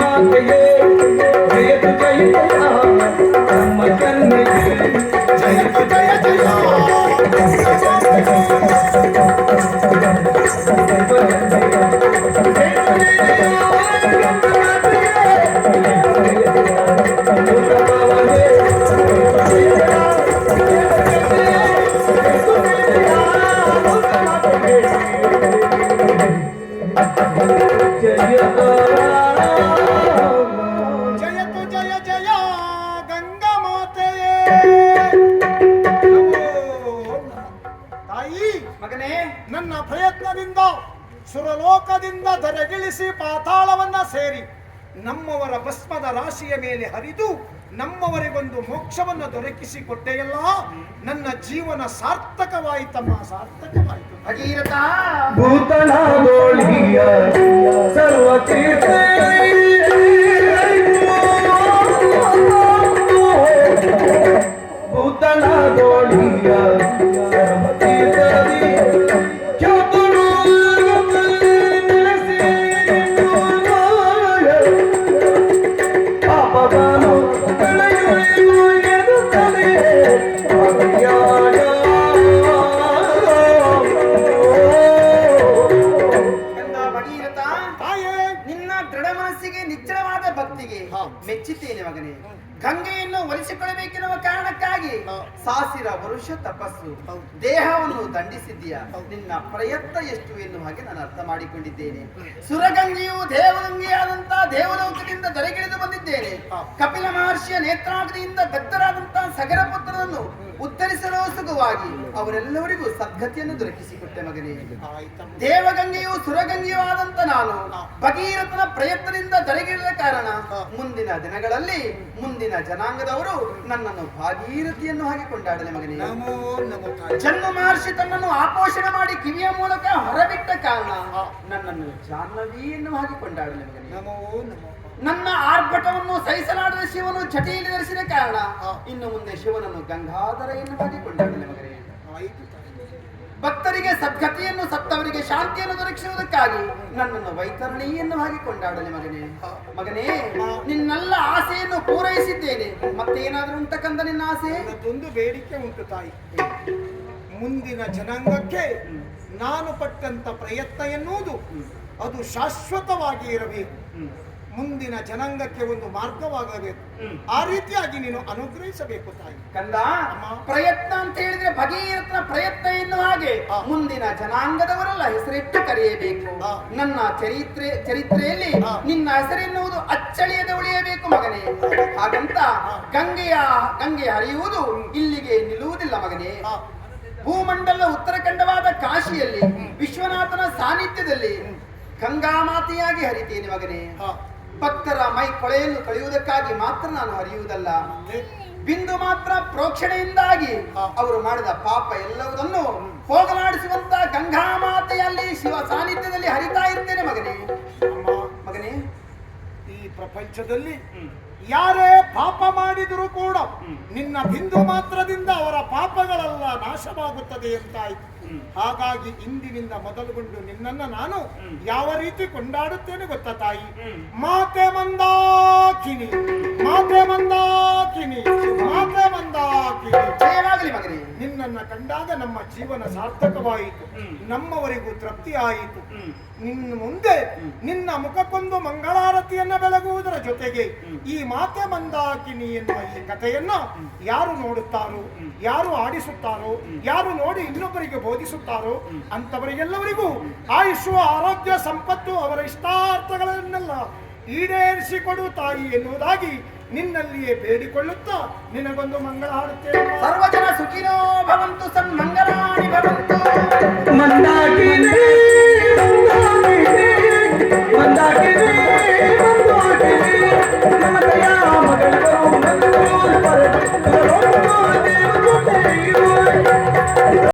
ಮಾತೆಯೇ ತಾಯಿ ಮಗನೇ. ನನ್ನ ಪ್ರಯತ್ನದಿಂದ ಸುರಲೋಕದಿಂದ ಧರೆಗಿಳಿಸಿ ಪಾತಾಳವನ್ನ ಸೇರಿ ನಮ್ಮವರ ಭಸ್ಮದ ರಾಶಿಯ ಮೇಲೆ ಹರಿದು ನಮ್ಮವರಿಗೊಂದು ಮೋಕ್ಷವನ್ನು ದೊರಕಿಸಿಕೊಟ್ಟೆಯಲ್ಲ ನನ್ನ ಜೀವನ ಸಾರ್ಥಕವಾಯಿತಮ್ಮ ಸಾರ್ಥಕವಾಯಿತು. ಭಗೀರಥ. ಭೂತನಾದೋಳಿಯ ಸರ್ವ ತೀರ್ಥ. ಮನಸ್ಸಿಗೆ ನಿಚ್ಚಳವಾದ ಭಕ್ತಿಗೆ. ಮೆಚ್ಚುತ್ತೇನೆ ಮಗನೇ ಗಂಗೆಯನ್ನು ಒಲಿಸಿಕೊಳ್ಳಬೇಕೆನ್ನುವ ಕಾರಣಕ್ಕಾಗಿ. ಸಾಸಿರ ವರುಷ ತಪಸ್ಸು. ದೇಹವನ್ನು ದಂಡಿಸಿದ್ದೀಯ. ನಿನ್ನ ಪ್ರಯತ್ನ ಎಷ್ಟು ಎನ್ನುವ ಹಾಗೆ ನಾನು ಅರ್ಥ ಮಾಡಿಕೊಂಡಿದ್ದೇನೆ ಸುರಗಂಗೆಯು ದೇವಗಂಗೆಯಾದಂತಹ ಕಪಿಲ ಮಹರ್ಷಿಯ ನೇತ್ರಾಗ್ನಿಯಿಂದ ದಗ್ಧರಾದಂತಹ ಸಗರ ಪುತ್ರನನ್ನು ಉತ್ತರಿಸಲು ಸುಖವಾಗಿ ಅವರೆಲ್ಲರಿಗೂ ಸದ್ಗತಿಯನ್ನು ದೊರಕಿಸಿಕೊಟ್ಟೆ ಮಗನೇ. ದೇವಗಂಗೆಯು ಸುರಗಂಗೆಯೂ ಆದಂತ ನಾನು. ಭಗೀರಥನ ಪ್ರಯತ್ನದಿಂದ ತಡೆಗಿಡದ ಕಾರಣ ಮುಂದಿನ ದಿನಗಳಲ್ಲಿ ಮುಂದಿನ ಜನಾಂಗದವರು ನನ್ನನ್ನು ಭಾಗೀರಥಿಯನ್ನು ಹಾಗೆ ಕೊಂಡಾಡಲೆ ಮಗನೇ. ಜನ್ಮ ಮಹರ್ಷಿ ತನ್ನನ್ನು ಆಪೋಷಣೆ ಮಾಡಿ ಕಿವಿಯ ಮೂಲಕ ಹೊರಬಿಟ್ಟ ಕಾರಣ ನನ್ನನ್ನು ಜಾಹ್ನವಿ ಎನ್ನುವ ಹಾಗೆ ಕೊಂಡಾಡಲೆ ಮಗನೇ. ನನ್ನ ಆರ್ಭಟವನ್ನು ಸಹಿಸಲಾಡದ ಶಿವನು ಚಟಿಯಲ್ಲಿ ಧರಿಸಿದ ಕಾರಣ ಇನ್ನು ಮುಂದೆ ಶಿವನನ್ನು ಗಂಗಾಧರ ಎಂದು ಮಗನೇ. ಆಯ್ತು ಭಕ್ತರಿಗೆ ಸದ್ಗತಿಯನ್ನು ಸತ್ತವರಿಗೆ ಶಾಂತಿಯನ್ನು ದೊರಕಿಸುವುದಕ್ಕಾಗಿ ನನ್ನನ್ನು ವೈತರಣಿ ಹಾಗೆ ಕೊಂಡಾಡಲಿ ಮಗನೇ. ಮಗನೇ. ನಿನ್ನೆಲ್ಲ ಆಸೆಯನ್ನು ಪೂರೈಸಿದ್ದೇನೆ. ಮತ್ತೇನಾದರೂ ಉಂಟಕ್ಕಂತ ನಿನ್ನ ಆಸೆ? ಒಂದು ಬೇಡಿಕೆ ಉಂಟು ತಾಯಿ. ಮುಂದಿನ ಜನಾಂಗಕ್ಕೆ ನಾನು ಪಟ್ಟಂತ ಪ್ರಯತ್ನ ಎನ್ನುವುದು ಅದು ಶಾಶ್ವತವಾಗಿ ಇರಬೇಕು. ಮುಂದಿನ ಜನಾಂಗಕ್ಕೆ ಒಂದು ಮಾರ್ಗವಾಗಬೇಕು. ಆ ರೀತಿಯಾಗಿ ನೀನು ಅನುಗ್ರಹಿಸಬೇಕು ತಾಯಿ. ಕಂದ ಪ್ರಯತ್ನ ಅಂತ ಹೇಳಿದ್ರೆ ಭಗೀರಥನ ಪ್ರಯತ್ನ ಎನ್ನುವ ಹಾಗೆ. ಮುಂದಿನ ಜನಾಂಗದವರೆಲ್ಲ ಹೆಸರಿಟ್ಟು ಕರೆಯಬೇಕು. ನನ್ನ ಚರಿತ್ರೆ ಚರಿತ್ರೆಯಲ್ಲಿ. ನಿನ್ನ ಹೆಸರೆನ್ನುವುದು ಅಚ್ಚಳಿಯದೆ ಉಳಿಯಬೇಕು ಮಗನೇ. ಹಾಗಂತ ಗಂಗೆಯ ಗಂಗೆ ಹರಿಯುವುದು ಇಲ್ಲಿಗೆ ನಿಲ್ಲುವುದಿಲ್ಲ ಮಗನೇ. ಭೂಮಂಡಲ ಉತ್ತರಖಂಡವಾದ ಕಾಶಿಯಲ್ಲಿ ವಿಶ್ವನಾಥನ ಸಾನ್ನಿಧ್ಯದಲ್ಲಿ ಗಂಗಾಮಾತೆಯಾಗಿ ಹರಿತೇನೆ ಮಗನೇ. ಭಕ್ತರ ಮೈ ಕೊಳೆಯನ್ನು ಕಳೆಯುವುದಕ್ಕಾಗಿ ಮಾತ್ರ ನಾನು ಅರಿಯುವುದಲ್ಲ. ಬಿಂದು ಮಾತ್ರ ಪ್ರೋಕ್ಷಣೆಯಿಂದಾಗಿ ಅವರು ಮಾಡಿದ ಪಾಪ ಎಲ್ಲವುದನ್ನು ಹೋಗಲಾಡಿಸುವಂತ ಗಂಗಾ ಮಾತೆಯಲ್ಲಿ ಶಿವ ಸಾನ್ನಿಧ್ಯದಲ್ಲಿ ಹರಿತಾ ಇರ್ತೇನೆ ಮಗನೇ. ಈ ಪ್ರಪಂಚದಲ್ಲಿ ಯಾರೇ ಪಾಪ ಮಾಡಿದರೂ ಕೂಡ. ನಿನ್ನ ಬಿಂದು ಮಾತ್ರದಿಂದ ಅವರ ಪಾಪಗಳೆಲ್ಲ ನಾಶವಾಗುತ್ತದೆ ಎಂತಾಯ್ತು ಹ್ಮ್. ಹಾಗಾಗಿ ಇಂದಿನಿಂದ ಮೊದಲುಗೊಂಡು ನಿನ್ನನ್ನ ನಾನು ಯಾವ ರೀತಿ ಕೊಂಡಾಡುತ್ತೇನೆ ಗೊತ್ತ ತಾಯಿ. ಮಾತೆ ಮಂದಾಕಿನಿ ಮಾತೆ ಮಂದಾಕಿನಿ ನಿನ್ನನ್ನ ಕಂಡಾಗ ನಮ್ಮ ಜೀವನ ಸಾರ್ಥಕವಾಯಿತು. ನಮ್ಮವರಿಗೂ ತೃಪ್ತಿ ಆಯಿತು. ನಿನ್ನ ಮುಂದೆ. ನಿನ್ನ ಮುಖಕ್ಕೊಂದು ಮಂಗಳಾರತಿಯನ್ನ ಬೆಳಗುವುದರ ಜೊತೆಗೆ ಈ ಮಾತೆ ಮಂದಾಕಿನಿ ಎನ್ನುವ ಈ ಕಥೆಯನ್ನ ಯಾರು ನೋಡುತ್ತಾರೋ ಯಾರು ಆಡಿಸುತ್ತಾರೋ ಯಾರು ನೋಡಿ ಇನ್ನೊಬ್ಬರಿಗೆ ಬೋಧಿಸುತ್ತಾರೋ. ಅಂತವರಿಗೆಲ್ಲವರಿಗೂ ಆಯುಷು ಆರೋಗ್ಯ ಸಂಪತ್ತು ಅವರ ಇಷ್ಟಾರ್ಥಗಳನ್ನೆಲ್ಲ ಈಡೇರಿಸಿಕೊಡು ತಾಯಿ ಎನ್ನುವುದಾಗಿ ನಿನ್ನಲ್ಲಿಯೇ ಬೇಡಿಕೊಳ್ಳುತ್ತಾ ನಿನಗೊಂದು ಮಂಗಳ ಹಾಡುತ್ತೇನೆ pangutusan mga